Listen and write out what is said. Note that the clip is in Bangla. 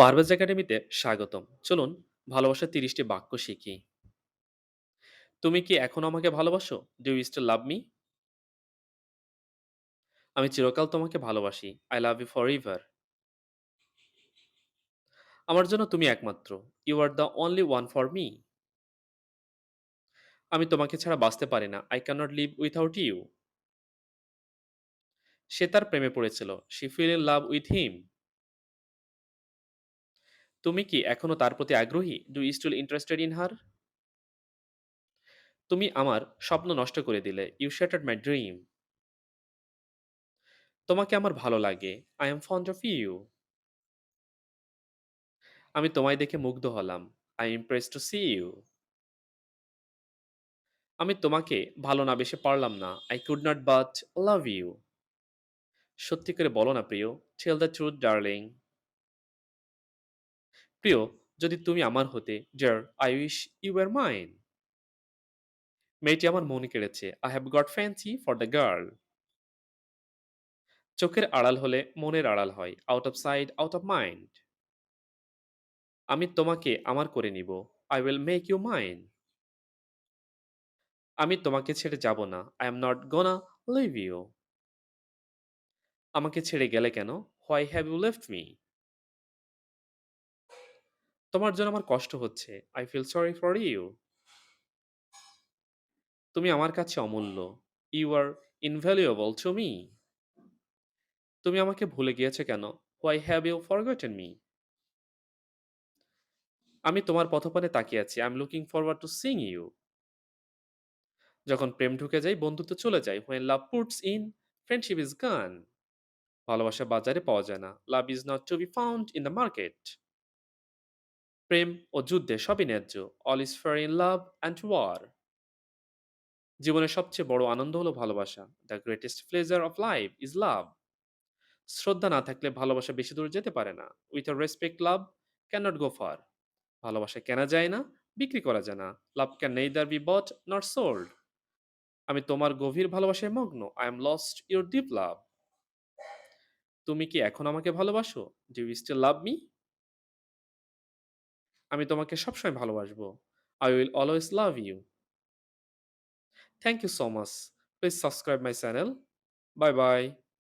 পারভেজ একাডেমিতে স্বাগতম। চলুন ভালোবাসার তিরিশটি বাক্য শিখি। তুমি কি এখন আমাকে ভালোবাসো? Do you still love me? আমি চিরকাল তোমাকে ভালোবাসি। I love you forever আমার জন্য তুমি একমাত্র। You are the only one for me. আমি তোমাকে ছাড়া বাঁচতে পারি না। I cannot live without you. সে তার প্রেমে পড়েছিল। She feel in love with him. তুমি কি এখনও তার প্রতি আগ্রহী? Do you still interested in her? তুমি আমার স্বপ্ন নষ্ট করে দিলে। You shattered my dream. তোমাকে আমার ভালো লাগে। I am fond of you. আমি তোমায় দেখে মুগ্ধ হলাম। I am impressed to see you. আমি তোমাকে ভালো না বেশি পারলাম না। I could not but love you. সত্যি করে বলো না প্রিয়। Tell the truth darling. প্রিয়, যদি তুমি আমার হতে, dear I wish you were mine. মেয়েটি আমার মনে কেড়েছে। I have got fancy for the girl. চোখের আড়াল হলে মনের আড়াল হয়। Out of sight out of mind. আমি তোমাকে আমার করে নিব। I will make you mine. আমি তোমাকে ছেড়ে যাব না। I am not gonna leave you. আমাকে ছেড়ে গেলে কেন? Why have you left me? তোমার জন্য আমার কষ্ট হচ্ছে। I feel sorry for you. তুমি আমার কাছে অমূল্য। You are invaluable to me. তুমি আমাকে ভুলে গিয়েছো কেন? Why have you forgotten me? আমি তোমার পথপানে তাকিয়ে আছি। I am looking forward to seeing you. যখন প্রেম ঢুকে যায়, বন্ধুত্ব চলে যায়। When love puts in, friendship is gone. ভালোবাসা বাজারে পাওয়া যায় না। Love is not to be found in the market. প্রেম ও যুদ্ধে সবই ন্যায্য। All is fair in love and war. জীবনের সবচেয়ে বড় আনন্দ হলো ভালোবাসা। The greatest pleasure of life is love. শ্রদ্ধা না থাকলে ভালোবাসা বেশি দূর যেতে পারে না। With a respect love can not go far. ভালোবাসা কেনা যায় না, বিক্রি করা যায় না। Love can neither be bought not sold. আমি তোমার গভীর ভালোবাসায় মগ্ন। I am lost your deep love. তুমি কি এখন আমাকে ভালোবাসো? Do you still love me? আমি তোমাকে সবসময় ভালোবাসবো। I will always love you. Thank you so much. Please subscribe my channel. Bye bye.